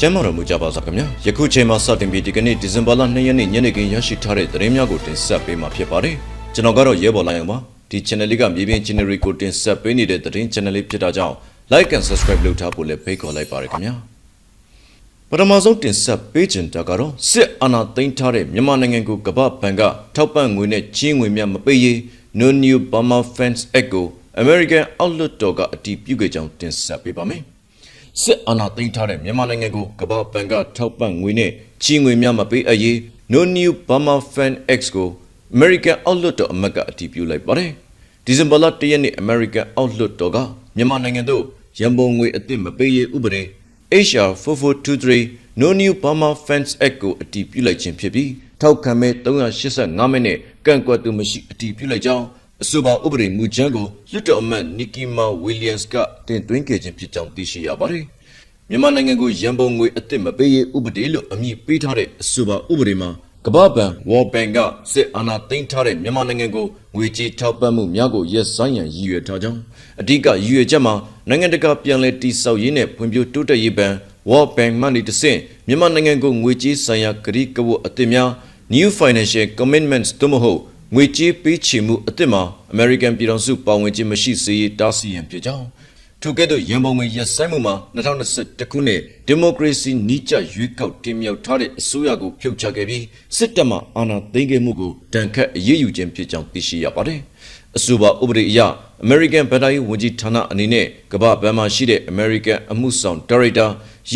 ကျမ်းမာတော်မူကြပါစားခင်ဗျာယခုချိန်မှာစတင်ပြီးဒီကနေ့ဒီဇင်ဘာလ2ရက်နေ့ညနေခင်းရရှိထားတဲ့သတင်းများကိုတင်ဆက်ပေးမှာဖြစ်ပါတယ်ကျွန်တော်ကတော့ရဲဘော်လိုင်းအောင်ပါဒီ channel လေးကမြေပြင် channel ကိုတင်ဆက်ပေးနေတဲ့သတင်း channel လေးဖြစ်တာကြောင့် like and subscribe လုပ်ထားဖို့လည်းဖိတ်ခေါ်လိုက်ပါရခင်ဗျာပထမဆုံးတင်ဆက်ပေးခြင်းတာကတော့စစ်အာဏာသိမ်းထားတဲ့မြန်မာနိုင်ငံကိုကမ္ဘာ့ဘဏ်ကထောက်ပံ့ငွေနဲ့ချင်းငွေများမပေးရေး No New Burma Funds Act ကို American Outlook တော်ကအတည်ပြုခဲ့ကြောင်းတင်ဆက်ပေးပါမယ် စစ်အာဏာသိမ်းထားတဲ့မြန်မာနိုင်ငံကိုကမ္ဘာ့ဘဏ်ကထောက်ပံ့ငွေနဲ့ချင်းငွေများမပေးအပ်ရေး No New Burma Fund Act ကို American Outlook တော်အမတ်ကအတည်ပြုလိုက်ပါတယ်ဒီဇင်ဘာလ၁ရက်နေ့ American Outlook တော်ကမြန်မာနိုင်ငံသို့ရန်ပုံငွေအသစ်မပေးရေးဥပဒေ HR 4423 No New Burma Funds Act ကိုအတည်ပြုလိုက်ခြင်းဖြစ်ပြီးထောက်ခံမဲ့385မိနစ်ကန့်ကွက်သူမရှိအတည်ပြုလိုက်ကြောင်း အဆိုပါဥပဒေမူကြမ်းကိုလွှတ်တော်အမတ်နီကီမာဝီလျံစ်ကတင်သွင်းခဲ့ခြင်းဖြစ်ကြောင်းသိရှိရပါတယ်။မြန်မာနိုင်ငံကိုရန်ပုံငွေအသစ်မပေးရေးဥပဒေလို့အမည်ပေးထားတဲ့အဆိုပါဥပဒေမှာကမ္ဘာ့ဘဏ် World Bank ကစစ်အာဏာသိမ်းထားတဲ့မြန်မာနိုင်ငံကိုငွေကြေးထောက်ပံ့မှုများကိုရက်ဆိုင်ရန်ရည်ရွယ်ထားကြောင်းအဓိကရည်ရွယ်ချက်မှာနိုင်ငံတကာပြန်လည်တည်ဆောက်ရေးနဲ့ဖွံ့ဖြိုးတိုးတက်ရေးဘဏ် World Bank မှနေတဆင့်မြန်မာနိုင်ငံကိုငွေကြေးဆိုင်ရာကတိကဝတ်အသစ်များ New Financial Commitments တို့မဟုတ် ငွေကြေးပေးချေမှုအသစ်မှာ American ပြည်ထောင်စုပါဝင်ခြင်းမရှိစေရေးတားဆီးရန်ဖြစ်ကြောင်းထိုကဲ့သို့ရန်ပုံငွေရက်ဆိုင်မှုမှာ2021ခုနှစ်ဒီမိုကရေစီနီးကျရွေးကောက်တင်မြှောက်ထားတဲ့အစိုးရကိုဖြုတ်ချခဲ့ပြီးစစ်တပ်မှအာဏာသိမ်းခဲ့မှုကိုတန်ခတ်အရေးယူခြင်းဖြစ်ကြောင်းသိရှိရပါတယ်။အဆိုပါဥပဒေအရ American ဗန်ဒါရေးဝန်ကြီးဌာနအနေနဲ့ကမ္ဘာဘဏ်မှာရှိတဲ့ American အမှုဆောင် Director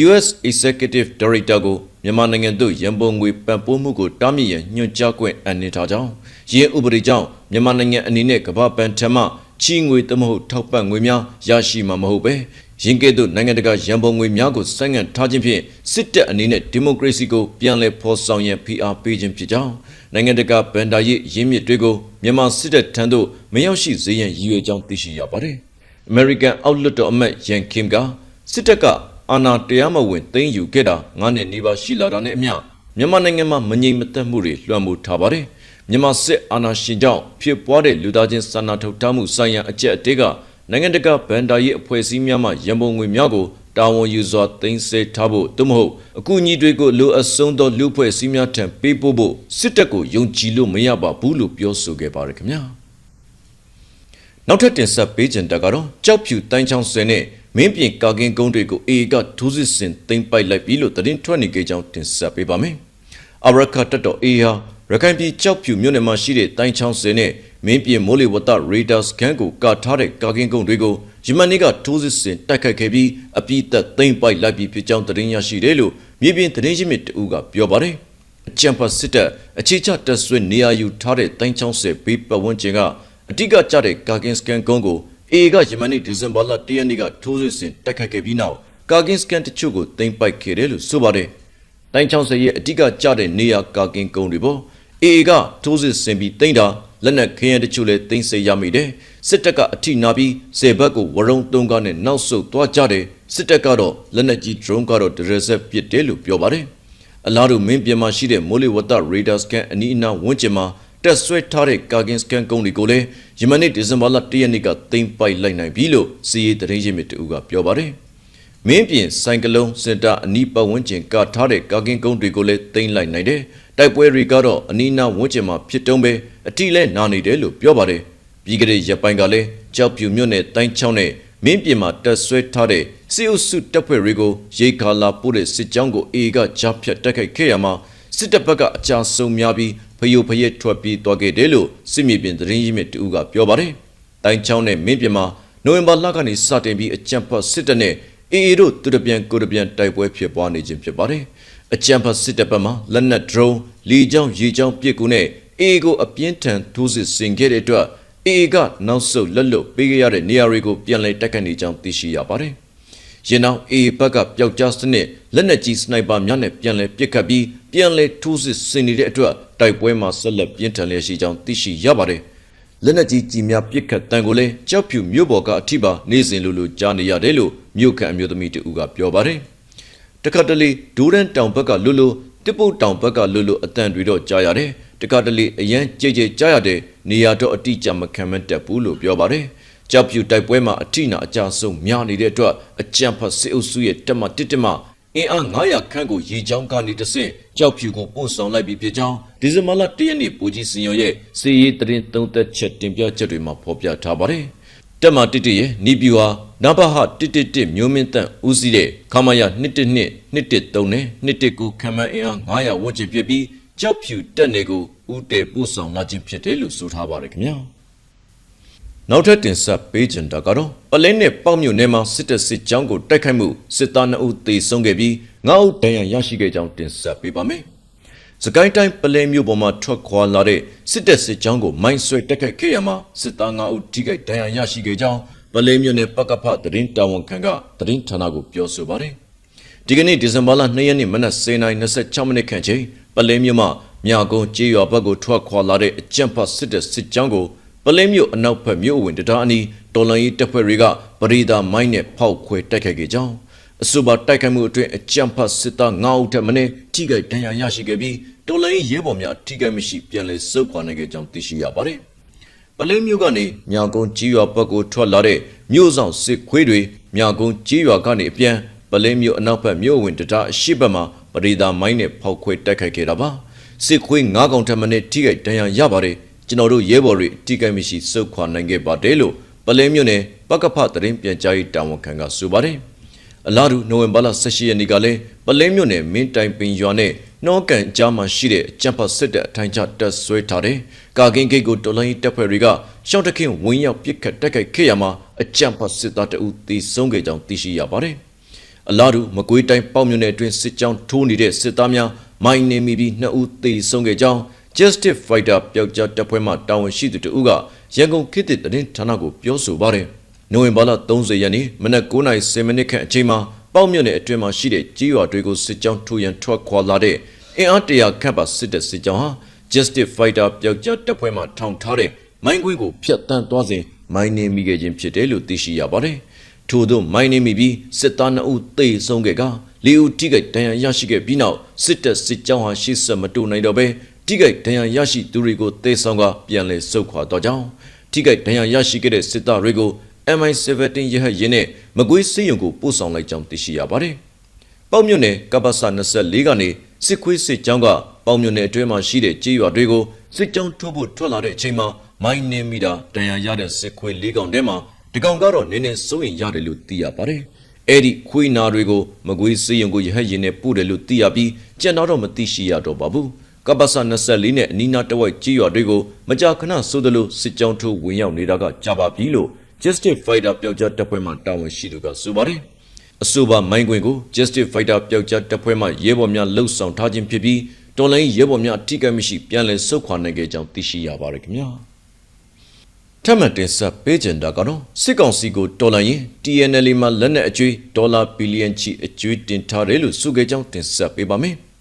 US Executive Director ကို မြန်မာနိုင်ငံသို့ရန်ပုံငွေပံ့ပိုးမှုကိုတားမြစ်ရန်ညွှန်ကြားခွင့်အပ်နှင်းထားကြောင်းရင်းဥပဒေကြောင့်မြန်မာနိုင်ငံအနေနဲ့ကမ္ဘာဘဏ်ထံမှချီငွေသမဟုတ်ထောက်ပံ့ငွေများရရှိမှာမဟုတ်ပဲရင်းကဲ့သို့နိုင်ငံတကာရန်ပုံငွေများကိုဆိုင်းငံ့ထားခြင်းဖြင့်စစ်တပ်အနေနဲ့ဒီမိုကရေစီကိုပြန်လည်ဖော်ဆောင်ရန်ဖိအားပေးခြင်းဖြစ်ကြောင်းနိုင်ငံတကာဗန်ဒါရေးရင်းမြစ်တွေကိုမြန်မာစစ်တပ်ထံသို့မရောက်ရှိစေရန်ရည်ရွယ်ကြောင်းသိရှိရပါတယ်။ American Outlook တော်အမတ်ယန်ကင်ကစစ်တပ်က အာဏာတရားမဝင်သိမ်းယူခဲ့တာ9နှစ်နီးပါးရှိလာတာနဲ့အမျှမြန်မာနိုင်ငံမှာမငြိမ်မသက်မှုတွေလွှမ်းမိုးထားပါတယ်။မြန်မာစစ်အာဏာရှင်ကြောင့်ဖြစ်ပွားတဲ့လူသားချင်းစာနာထုတ်ထားမှုဆိုင်ရာအကြက်အတဲကနိုင်ငံတကာဗန်ဒါရေးအဖွဲ့အစည်းများမှရန်ပုံငွေများကိုတာဝန်ယူစွာသိမ်းဆည်းထားဖို့သို့မဟုတ်အကူအညီတွေကိုလိုအပ်ဆုံးသောလူအဖွဲ့အစည်းများထံပေးပို့ဖို့စစ်တပ်ကိုယုံကြည်လို့မရပါဘူးလို့ပြောဆိုခဲ့ပါတယ်ခင်ဗျာ။နောက်ထပ်တင်ဆက်ပေးခြင်းတကတော့ကြောက်ဖြူတိုင်းချောင်းဆယ်နဲ့ မင်းပြင်ကာကင်းကုန်းတွေကိုအေအေကထိုးစစ်ဆင်သိမ်းပိုက်လိုက်ပြီလို့သတင်းထွက်နေကြကြောင်းတင်ဆက်ပေးပါမယ်။အဘရခတ်တော်အေဟာရခိုင်ပြည်ကြောက်ဖြူမြို့နယ်မှာရှိတဲ့တိုင်းချောင်းဆယ်နဲ့မင်းပြင်မိုးလေဝသရေဒါစကန်ကိုကာထားတဲ့ကာကင်းကုန်းတွေကိုယမန်နေ့ကထိုးစစ်ဆင်တိုက်ခိုက်ခဲ့ပြီးအပြစ်သက်သိမ်းပိုက်လိုက်ပြီးဖြစ်ကြောင်းသတင်းရရှိတယ်လို့မြေပြင်သတင်းရင်းမြစ်တဦးကပြောပါတယ်။အကြံဖတ်စစ်တပ်အခြေချတပ်ဆွဲနေရာယူထားတဲ့တိုင်းချောင်းဆယ်ဘေးပတ်ဝန်းကျင်ကအတိကကျတဲ့ကာကင်းစကန်ကုန်းကို အေကယမန်နေ့ဒီဇင်ဘာလ၁ရက်နေ့ကထိုးစစ်ဆင်တိုက်ခိုက်ခဲ့ပြီးနောက်ကာကင်းစကန်တချို့ကိုသိမ်းပိုက်ခဲ့တယ်လို့ဆိုပါတယ်။တိုင်းချောင်းဆယ်ရဲ့အတိကကျတဲ့နေရာကာကင်းကုန်းတွေပေါ်အေကထိုးစစ်ဆင်ပြီးသိမ်းတာလက်နက်ခင်းရတချို့လည်းတင်ဆက်ရမိတယ်စစ်တပ်ကအထိနာပြီးစေဘက်ကိုဝရုံသုံးကားနဲ့နောက်ဆုတ်သွားကြတယ်စစ်တပ်ကတော့လက်နက်ကြီး drone ကတော့ဒရဇက်ပစ်တယ်လို့ပြောပါတယ်အလားတူမင်းပြင်မှာရှိတဲ့မိုးလေဝသရေဒါစကန်အနီးအနားဝန်းကျင်မှာ တက်ဆွဲထားတဲ့ကာကင်စကန်ကုန်းတွေကိုလည်းယမန်နေ့ဒီဇင်ဘာလ၁ရက်နေ့ကသိမ်းပိုက်လိုက်နိုင်ပြီလို့စီးရီသတင်းရင်းမြစ်တူကပြောပါတယ်မင်းပြင်ဆိုင်ကလုံးစင်တာအနီးပတ်ဝန်းကျင်ကထားတဲ့ကာကင်ကုန်းတွေကိုလည်းသိမ်းလိုက်နိုင်တယ်တိုက်ပွဲတွေကတော့အနီးနားဝန်းကျင်မှာဖြစ်တုံးပဲအတိလဲနာနေတယ်လို့ပြောပါတယ်ပြီးကြတဲ့ရပိုင်းကလည်းကြောက်ပြူမြို့နယ်တိုင်းချောင်းနဲ့မင်းပြင်မှာတက်ဆွဲထားတဲ့စစ်အုပ်စုတပ်ဖွဲ့တွေကိုရေခါလာပို့တဲ့စစ်ကြောင်းကိုအေကကြားဖြတ်တိုက်ခိုက်ခဲ့ရမှာစစ်တပ်ဘက်ကအကြဆုံးများပြီး ဖယိုဖယက်ထွက်ပြေးသွားခဲ့တယ်လို့စစ်မြေပြင်သတင်းရင်းမြစ်တူကပြောပါတယ်တိုင်းချောင်းနဲ့မင်းပြင်မှာနိုဝင်ဘာလကနေစတင်ပြီးအကြံဖတ်စစ်တပ်နဲ့အေအေတို့သူတပြန်ကိုတပြန်တိုက်ပွဲဖြစ်ပွားနေခြင်းဖြစ်ပါတယ်အကြံဖတ်စစ်တပ်ဘက်မှလက်နက်ဒရုန်းလီကြောင်းရေကြောင်းပစ်ကူနဲ့အေကိုအပြင်းထန်ထိုးစစ်ဆင်ခဲ့တဲ့အတွက်အေကနောက်ဆုတ်လက်လွတ်ပေးခဲ့ရတဲ့နေရာတွေကိုပြန်လည်တိုက်ခတ်နေကြောင်းသိရှိရပါတယ်။ ယင်းနောက်အေဘက်ကပျောက်ကြားစနစ်လက်နက်ကြီးစနိုက်ပါများနဲ့ပြန်လည်ပစ်ခတ်ပြီးပြန်လည်ထိုးစစ်ဆင်နေတဲ့အတွက်တိုက်ပွဲမှာဆက်လက်ပြင်းထန်လျက်ရှိကြောင်းသိရှိရပါတယ်။လက်နက်ကြီးကြီးများပစ်ခတ်တန်ကိုလည်းကြောက်ဖြူမြို့ပေါ်ကအထိပါနေစဉ်လိုလိုကြားနေရတယ်လို့မြို့ခံအမျိုးသမီးတဦးကပြောပါတယ်။တခါတလေဒိုးရန်တောင်ဘက်ကလွတ်လို့တစ်ပုတ်တောင်ဘက်ကလွတ်လို့အတန်တွေတော့ကြားရတယ်။တကတလေအရန်ကြိတ်ကြိတ်ကြားရတဲ့နေရာတော့အတိအကျမခံမတက်ဘူးလို့ပြောပါတယ်။ ကြောက်ပြူတိုက်ပွဲမှာအထိနာအကြဆုံးများနေတဲ့အတွက်အကြံဖတ်စစ်အုပ်စုရဲ့တက်မတစ်တက်မအင်အား900ခန့်ကိုရေချောင်းကနေတဆင့်ကြောက်ဖြူကိုပို့ဆောင်လိုက်ပြီးဖြစ်ကြောင်းဒီဇင်ဘာလ1ရက်နေ့ပူကြီးစင်ရောရဲ့စီရေးတရင်သုံးသက်ချက်တင်ပြချက်တွေမှာဖော်ပြထားပါတယ်။တက်မာတစ်တစ်ရဲ့နီပြူဟာနဘဟ111မျိုးမင်းတန့်ဦးစီးတဲ့ခမာယာ112 113နဲ့119ခမန်းအင်အား900ဝန်းကျင်ဖြစ်ပြီးကြောက်ဖြူတက်နေကိုဦးတဲပို့ဆောင်လာခြင်းဖြစ်တယ်လို့ဆိုထားပါတယ်ခင်ဗျာ။ နောက်ထပ်တင်ဆက်ပေးကြတာကတော့ပလင်းနဲ့ပေါက်မြို့နယ်မှာစစ်တပ်စစ်ကြောင်းကိုတိုက်ခိုက်မှုစစ်သား2ဦးသေဆုံးခဲ့ပြီး9ဦးဒဏ်ရာရရှိခဲ့ကြောင်းတင်ဆက်ပေးပါမယ်။စကိုင်းတိုင်းပလဲမြို့ပေါ်မှာထွက်ခွာလာတဲ့စစ်တပ်စစ်ကြောင်းကိုမိုင်းဆွဲတိုက်ခိုက်ခဲ့ရမှာစစ်သား9ဦးထိခိုက်ဒဏ်ရာရရှိခဲ့ကြောင်းပလဲမြို့နယ်ပကဖသတင်းတာဝန်ခံကသတင်းဌာနကိုပြောဆိုပါတယ်။ဒီကနေ့ဒီဇင်ဘာလ2ရက်နေ့မနက်09:26မိနစ်ခန့်ချိန်ပလဲမြို့မှာမြကုန်းကြေးရွာဘက်ကိုထွက်ခွာလာတဲ့အကြံဖတ်စစ်တပ်စစ်ကြောင်းကို ပလဲမြို့အနောက်ဘက်မြို့ဝင်တရားအနီးတော်လန်ရေးတပ်ဖွဲ့တွေကပရိဒါမိုင်းနဲ့ဖောက်ခွဲတိုက်ခိုက်ခဲ့ကြောင်းအဆိုပါတိုက်ခိုက်မှုအတွင်းအကြံဖတ်စစ်သား9ဦးထက်မနည်းထိခိုက်ဒဏ်ရာရရှိခဲ့ပြီးတော်လန်ရေးရဲဘော်များထိခိုက်မရှိပြန်လည်စုခွာနိုင်ခဲ့ကြောင်းသိရှိရပါတယ်။ပလဲမြို့ကနေမြကုန်းကြေးရွာဘက်ကိုထွက်လာတဲ့မြို့ဆောင်စစ်ခွေးတွေမြကုန်းကြေးရွာကနေအပြန်ပလဲမြို့အနောက်ဘက်မြို့ဝင်တရားအရှိဘက်မှာပရိဒါမိုင်းနဲ့ဖောက်ခွဲတိုက်ခိုက်ခဲ့တာပါ။စစ်ခွေး9កောင်ထက်မနည်းထိခိုက်ဒဏ်ရာရပါတယ်။ ကျွန်တော်တို့ရဲဘော်တွေထိခိုက်မရှိစုခွာနိုင်ခဲ့ပါတယ်လို့ပလဲမြို့နယ်ပကဖသတင်းပြန်ကြားရေးတာဝန်ခံကဆိုပါတယ်။အလားတူနိုဝင်ဘာလ18ရက်နေ့ကလည်းပလဲမြို့နယ်မင်းတိုင်ပင်ရွာနဲ့နှောကန်ကြားမှာရှိတဲ့ကျပ်ပတ်စစ်တပ်အထိုင်ချတပ်ဆွဲထားတဲ့ကာကင်းဂိတ်ကိုတော်လိုင်းတပ်ဖွဲ့တွေကရှောင်းတခင်ဝင်းရောက်ပစ်ခတ်တိုက်ခိုက်ခဲ့ရမှာအကြံဖတ်စစ်သားတအုပ်သေဆုံးခဲ့ကြောင်းသိရှိရပါတယ်။အလားတူမကွေးတိုင်းပေါ့မြို့နယ်အတွင်းစစ်ကြောင်းထိုးနေတဲ့စစ်သားများမိုင်းနေမိပြီးနှစ်ဦးသေဆုံးခဲ့ကြောင်း Justice Fighter ပျောက်ကြားတပ်ဖွဲ့မှတာဝန်ရှိသူတဦးကရန်ကုန်ခေတ်သစ်သတင်းဌာနကိုပြောဆိုပါတယ်။နိုဝင်ဘာလ30ရက်နေ့မနက်9:10မိနစ်ခန့်အချိန်မှာပေါ့မြို့နယ်အတွင်းမှာရှိတဲ့ကြီးရွာတွေကိုစစ်ကြောင်းထိုးရန်ထွက်ခွာလာတဲ့အင်အားတရာခန့်ပါစစ်တပ်စစ်ကြောင်းဟာ Justice Fighter ပျောက်ကြားတပ်ဖွဲ့မှထောင်ထားတဲ့မိုင်းကွင်းကိုဖျက်ဆီးသွားစဉ်မိုင်းနေမိခဲ့ခြင်းဖြစ်တယ်လို့သိရှိရပါတယ်။ထို့သောမိုင်းနေမိပြီးစစ်သား2ဦးသေဆုံးခဲ့ကလေးဦးထိခိုက်ဒဏ်ရာရရှိခဲ့ပြီးနောက်စစ်တပ်စစ်ကြောင်းဟာရှေ့ဆက်မတိုးနိုင်တော့ဘဲ ထိခိုက်ဒဏ်ရာရရှိသူတွေကိုသေဆောင်ကပြန်လည်ဆုတ်ခွာတော့ကြောင်းထိခိုက်ဒဏ်ရာရရှိခဲ့တဲ့စစ်သားတွေကို MI17 ရဟတ်ရင်နဲ့မကွေးစစ်ရုံကိုပို့ဆောင်လိုက်ကြောင်းသိရှိရပါတယ်။ပေါ့မြို့နယ်ကပ္ပစ24ကနေစစ်ခွေးစစ်ကြောင်းကပေါ့မြို့နယ်အတွင်းမှာရှိတဲ့ကြေးရွာတွေကိုစစ်ကြောင်းထိုးဖို့ထွက်လာတဲ့အချိန်မှာမိုင်းနင်းမိတာဒဏ်ရာရတဲ့စစ်ခွေး၄កောင်ထဲမှာဒီကောင်ကတော့နင်းနေစိုးရင်ရတယ်လို့သိရပါတယ်။အဲ့ဒီခွေးနာတွေကိုမကွေးစစ်ရုံကိုရဟတ်ရင်နဲ့ပို့တယ်လို့သိရပြီးကြံတော့မသိရှိရတော့ပါဘူး။ ကပ္ပစ24နဲ့အနီးနားတဝိုက်ကြေးရွာတွေကိုမကြာခဏဆိုသလိုစစ်ကြောင်းထိုးဝင်ရောက်နေတာကကြာပါပြီလို့ Justice Fighter ပျောက်ကြားတပ်ဖွဲ့မှတာဝန်ရှိသူကဆိုပါတယ်။အဆိုပါမိုင်းကွင်းကို Justice Fighter ပျောက်ကြားတပ်ဖွဲ့မှရဲဘော်များလှုပ်ဆောင်ထားခြင်းဖြစ်ပြီးတော်လိုင်းရဲဘော်များထိခိုက်မရှိပြန်လည်ဆုတ်ခွာနိုင်ခဲ့ကြောင်းသိရှိရပါတယ်ခင်ဗျာ။ထပ်မံတင်ဆက်ပေးကြတာကတော့စစ်ကောင်စီကိုတော်လိုင်းရင် TNL မှာလက်နက်အကျွေးဒေါ်လာဘီလီယံချီအကျွေးတင်ထားတယ်လို့ဆိုခဲ့ကြောင်းတင်ဆက်ပေးပါမယ်။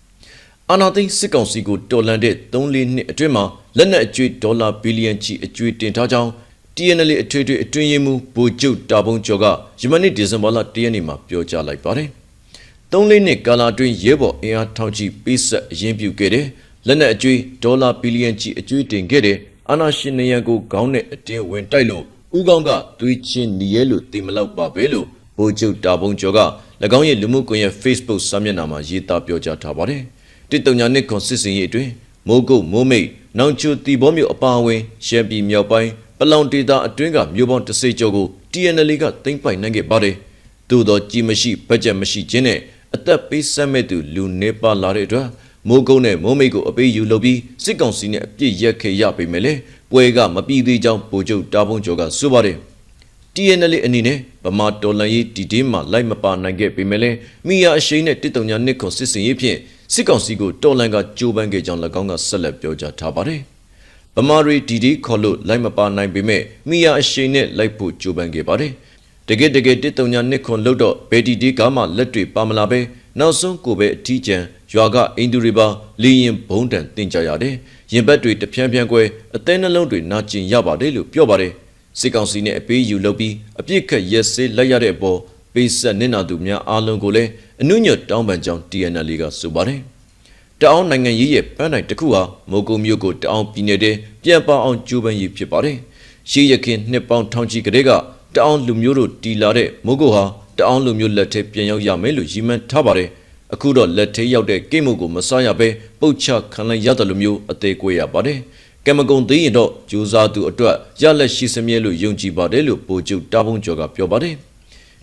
အာနာသိန်းစစ်ကောင်စီကိုတော်လန်တဲ့3-4နှစ်အတွင်းမှာလက်နက်အကျွေးဒေါ်လာဘီလီယံချီအကျွေးတင်ထားကြောင်း TNL အထွေထွေအတွင်းရေးမှူးဗိုလ်ချုပ်တာဘုံကျော်ကယမနေ့ဒီဇင်ဘာလ၁ရက်နေ့မှာပြောကြားလိုက်ပါတယ်။သုံးလေးနှစ်ကာလအတွင်းရဲဘော်အင်အားထောင်ချီပေးဆက်အရင်ပြုခဲ့တဲ့လက်နက်အကျွေးဒေါ်လာဘီလီယံချီအကျွေးတင်ခဲ့တဲ့အာနာရှင်နေရန်ကိုခေါင်းနဲ့အတင်းဝင်တိုက်လို့ဦးကောင်းကသွေးချင်းနီရဲလို့သိမလောက်ပါပဲလို့ဗိုလ်ချုပ်တာဘုံကျော်က၎င်းရဲ့လူမှုကွန်ရက် Facebook စာမျက်နှာမှာရေးသားပြောကြားထားပါတယ်။ တစ်တုံညာနှစ်ခွန်စစ်စင်ရေးအတွင်းမိုးကုတ်မိုးမိတ်နောင်ချိုတီဘောမျိုးအပါအဝင်ရှမ်းပြည်မြောက်ပိုင်းပလောင်ဒေတာအတွင်းကမြို့ပေါင်းတစ်စိကျော်ကို TNL ကသိမ်းပိုက်နိုင်ခဲ့ပါတယ်။သို့သောကြီးမရှိဘတ်ဂျက်မရှိခြင်းနဲ့အသက်ပေးဆက်မဲ့သူလူနေပါလာတဲ့အတွက်မိုးကုန်းနဲ့မိုးမိတ်ကိုအပေးယူလုပ်ပြီးစစ်ကောင်စီနဲ့အပြစ်ရက်ခဲ့ရပေမဲ့လည်းပွဲကမပြီးသေးကြောင်းဗိုလ်ချုပ်တာဘုံကျော်ကဆိုပါတယ်။ TNL အနေနဲ့ဗမာတော်လှန်ရေးဒီတင်းမှာလိုက်မပါနိုင်ခဲ့ပေမဲ့လည်းမိယာအရှိန်နဲ့တစ်တုံညာနှစ်ခွန်စစ်စင်ရေးဖြင့် စစ်ကောင်စီကိုတော်လှန်ကကြိုးပမ်းခဲ့ကြောင်း၎င်းကဆက်လက်ပြောကြားထားပါတယ်။ဗမာရီဒီဒီခေါ်လို့လိုက်မပါနိုင်ပေမဲ့မိယာအရှိန်နဲ့လိုက်ဖို့ကြိုးပမ်းခဲ့ပါတယ်။တကယ်တကယ်တစ်တုံညာနှစ်ခွန်လို့တော့ဘယ်ဒီဒီကမှလက်တွေပါမလာပဲနောက်ဆုံးကိုပဲအထီးကျန်ရွာကအိန္ဒူတွေပါလီရင်ဘုံတန်တင်ကြရတယ်။ရင်ဘတ်တွေတဖြန်းဖြန်းကွဲအသေးနှလုံးတွေနာကျင်ရပါတယ်လို့ပြောပါတယ်။စစ်ကောင်စီနဲ့အပေးယူလုပ်ပြီးအပြစ်ခတ်ရက်စေးလိုက်ရတဲ့အပေါ် ပေးဆက်နစ်နာသူများအားလုံးကိုလည်းအနုညွတ်တောင်းပန်ကြောင်း TNL ကဆိုပါတယ်။တအောင်းနိုင်ငံရေးရဲ့ပန်းတိုင်တစ်ခုဟာမိုကုမျိုးကိုတအောင်းပြည်နယ်တဲ့ပြန်ပေါအောင်ကျိုးပန်းရေးဖြစ်ပါတယ်။ရှေးရခင်နှစ်ပေါင်းထောင်ချီကလေးကတအောင်းလူမျိုးတို့တီလာတဲ့မိုကုဟာတအောင်းလူမျိုးလက်ထက်ပြန်ရောက်ရမယ်လို့ရည်မှန်းထားပါတယ်။အခုတော့လက်ထိရောက်တဲ့ကိတ်မုတ်ကိုမစားရဘဲပုတ်ချခံလိုက်ရတယ်လို့မျိုးအသေးကွေးရပါတယ်ကမကုံသေးရင်တော့ဂျူစားသူအတွက်ရလက်ရှိစမြဲလို့ယုံကြည်ပါတယ်လို့ပိုကျုပ်တာဘုံကျော်ကပြောပါတယ်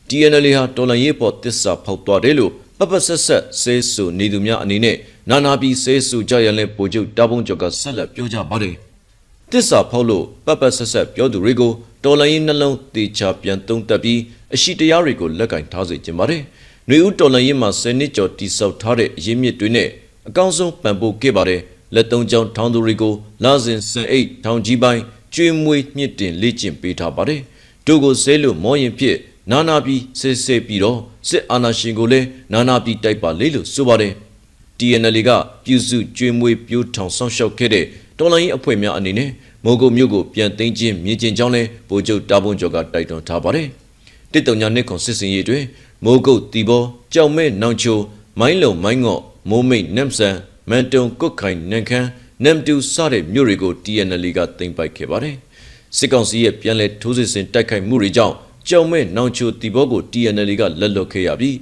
TNL ဟာတော်လန်ရေးပေါ်တစ္ဆာဖောက်သွားတယ်လို့ပပဆက်ဆက်ဆေးဆူနေသူများအနေနဲ့နာနာပြီးဆေးဆူကြရလဲပိုကျုပ်တာဘုံကျော်ကဆက်လက်ပြောကြပါတယ်တစ္ဆာဖောက်လို့ပပဆက်ဆက်ပြောသူတွေကိုတော်လန်ရေးနှလုံးတေချာပြန်သုံးသပ်ပြီးအရှိတရားတွေကိုလက်ကင်ထားစေခြင်းပါတယ်။နှွေဦးတော်လန်ရေးမှာ10နှစ်ကျော်တိစောက်ထားတဲ့အရင်းမြစ်တွေနဲ့အကောင်းဆုံးပံ့ပိုးခဲ့ပါတယ်။လက်သုံးချောင်းထောင်းသူတွေကိုလာစဉ်စံအိတ်ထောင်ကြီးပိုင်းကျွေးမွေးမြင့်တင်လေ့ကျင့်ပေးထားပါတယ်။တို့ကိုဆဲလို့မောရင်ဖြစ် နာနာပြီးဆေးဆေးပြီးတော့စစ်အာဏာရှင်ကိုလည်းနာနာပြီးတိုက်ပါလေလို့ဆိုပါတယ်။ TNL ကပြုစုကျွေးမွေးပြိုးထောင်ဆောင်ရှောက်ခဲ့တဲ့တော်လိုင်းအဖွဲ့များအနေနဲ့မိုးကုတ်မြို့ကိုပြန်သိမ်းခြင်းမြင်ကျင်ကြောင်းလဲဗိုလ်ချုပ်တာဘွန်ကျော်ကတိုက်တွန်းထားပါတယ်။တစ်တုံညာနှစ်ခွန်စစ်စင်ရေးတွင်မိုးကုတ်တီဘောကြောက်မဲ့နောင်ချိုမိုင်းလုံမိုင်းငော့မိုးမိတ်နမ်ဆန်မန်တုံကုတ်ခိုင်နန်ခမ်းနမ်တူစတဲ့မြို့တွေကို TNL ကသိမ်းပိုက်ခဲ့ပါတယ်။စစ်ကောင်စီရဲ့ပြန်လည်ထိုးစစ်ဆင်တိုက်ခိုက်မှုတွေကြောင့် ကြောက်မဲ့နောင်ချိုတီဘောကို TNL ကလက်လွတ်ခဲ့ရပြီး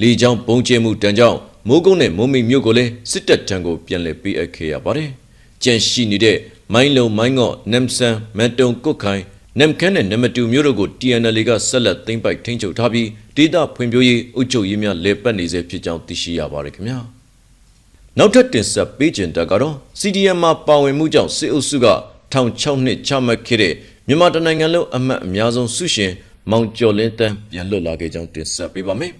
လေကြောင်းပုံကျဲမှုတန်းကြောင့်မိုးကုတ်နဲ့မိုးမိတ်မြို့ကိုလည်းစစ်တပ်ထံကိုပြန်လည်ပေးအပ်ခဲ့ရပါတယ်။ကြန့်ရှိနေတဲ့မိုင်းလုံမိုင်းငော့နမ်ဆန်မန်တုံကုတ်ခိုင်နမ်ခမ်းနဲ့နမတူမြို့တို့ကို TNL ကဆက်လက်သိမ်းပိုက်ထိန်းချုပ်ထားပြီးဒေသဖွံ့ဖြိုးရေးအုပ်ချုပ်ရေးများလဲပတ်နေစေဖြစ်ကြောင်းသိရှိရပါတယ်ခင်ဗျာနောက်ထပ်တင်ဆက်ပေးခြင်းတက်ကတော့ CDM မှာပါဝင်မှုကြောင့်စစ်အုပ်စုက1006နှစ်ချမှတ်ခဲ့တဲ့မြန်မာတနိုင်ငံလုံးအမတ်အများဆုံးစုရှင် မောင်ကျော်လင်းတန်းပြန်လွတ်လာခဲ့ကြောင်းတင်ဆက်ပေးပါမယ်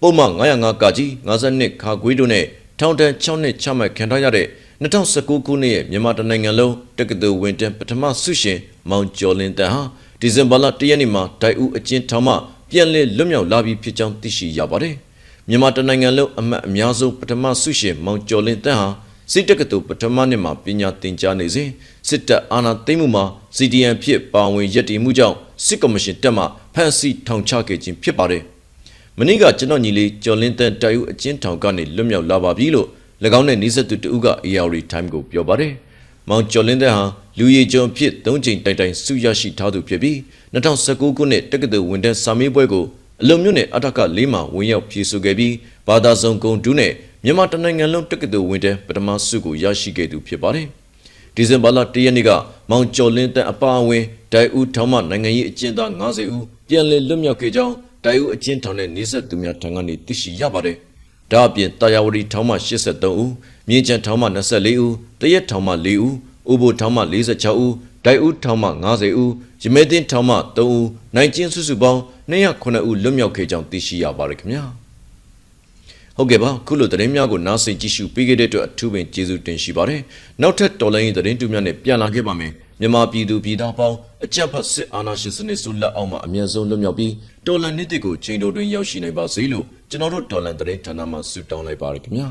ပုံမှန်905ကကြီး52ခါခွေးတို့နဲ့ထောင်ဒဏ်6နှစ်ချမှတ်ခံထားရတဲ့2019ခုနှစ်ရဲ့မြန်မာတနိုင်ငံလုံးတက္ကသိုလ်ဝင်တန်းပထမဆုရှင်မောင်ကျော်လင်းတန်းဟာဒီဇင်ဘာလ1ရက်နေ့မှာဒိုက်ဦးအကျဉ်းထောင်မှပြန်လည်လွတ်မြောက်လာပြီဖြစ်ကြောင်းသိရှိရပါတယ်။မြန်မာတနိုင်ငံလုံးအမတ်အများဆုံးပထမဆုရှင်မောင်ကျော်လင်းတန်းဟာ စစ်တက္ကသိုလ်ပထမနှစ်မှာပညာသင်ကြားနေစဉ်စစ်တပ်အာဏာသိမ်းမှုမှာ CDN ဖြစ်ပါဝင်ရည်တည်မှုကြောင့်စစ်ကော်မရှင်တက်မှဖမ်းဆီးထောင်ချခဲ့ခြင်းဖြစ်ပါတယ်။မနေ့ကကျွန်တော်ညီလေးကျော်လင်းတန်းတိုက်ဦးအကျဉ်းထောင်ကနေလွတ်မြောက်လာပါပြီလို့၎င်းနဲ့နှိစက်သူတဦးက AR Time ကိုပြောပါတယ်။မောင်ကျော်လင်းတဲ့ဟာလူရည်ကြုံဖြစ်၃ချိန်တိုင်တိုင်စုရရှိထားသူဖြစ်ပြီး2019ခုနှစ်တက္ကသိုလ်ဝင်တန်းစာမေးပွဲကိုအလုံမြို့နယ်အထက်က၄မှာဝင်ရောက်ဖြေဆိုခဲ့ပြီးဘာသာစုံဂုံတူးနဲ့ မြန်မာတနိုင်ငံလုံးတက္ကသိုလ်ဝင်တန်းပထမဆုကိုရရှိခဲ့သူဖြစ်ပါတယ်။ဒီဇင်ဘာလ၁ရက်နေ့ကမောင်ကျော်လင်းတဲ့အပါအဝင်ဒိုင်ဦးထောင်မှနိုင်ငံရေးအကျဉ်းသား90ဦးပြန်လည်လွတ်မြောက်ခဲ့ကြောင်းဒိုင်ဦးအကျဉ်းထောင်နဲ့နေဆက်သူများထံကနေသိရှိရပါတယ်။ဒါအပြင်တာယာဝတီထောင်မှ83ဦးမြင်းချံထောင်မှ24ဦးတရက်ထောင်မှ4ဦးဥပိုလ်ထောင်မှ46ဦးဒိုက်ဦးထောင်မှ90ဦးရမဲသိန်းထောင်မှ3ဦးနိုင်ကျင်းစုစုပေါင်း209ဦးလွတ်မြောက်ခဲ့ကြောင်းသိရှိရပါတယ်ခင်ဗျာ ဟုတ်ကဲ့ပါခုလိုသတင်းများကိုနားဆင်ကြည့်ရှုပေးခဲ့တဲ့အတွက်အထူးပင်ကျေးဇူးတင်ရှိပါတယ်နောက်ထပ်တော်လိုင်းရေးသတင်းတူများနဲ့ပြန်လာခဲ့ပါမယ်မြန်မာပြည်သူပြည်သားပေါင်းအကြမ်းဖက်စစ်အာဏာရှင်စနစ်ဆိုလက်အောက်မှာအမြင့်ဆုံးလွတ်မြောက်ပြီးတော်လန်နှစ်တစ်ကိုချိန်တော်တွင်ရောက်ရှိနိုင်ပါစေလို့ကျွန်တော်တို့တော်လန်သတင်းဌာနမှဆုတောင်းလိုက်ပါရခင်ဗျာ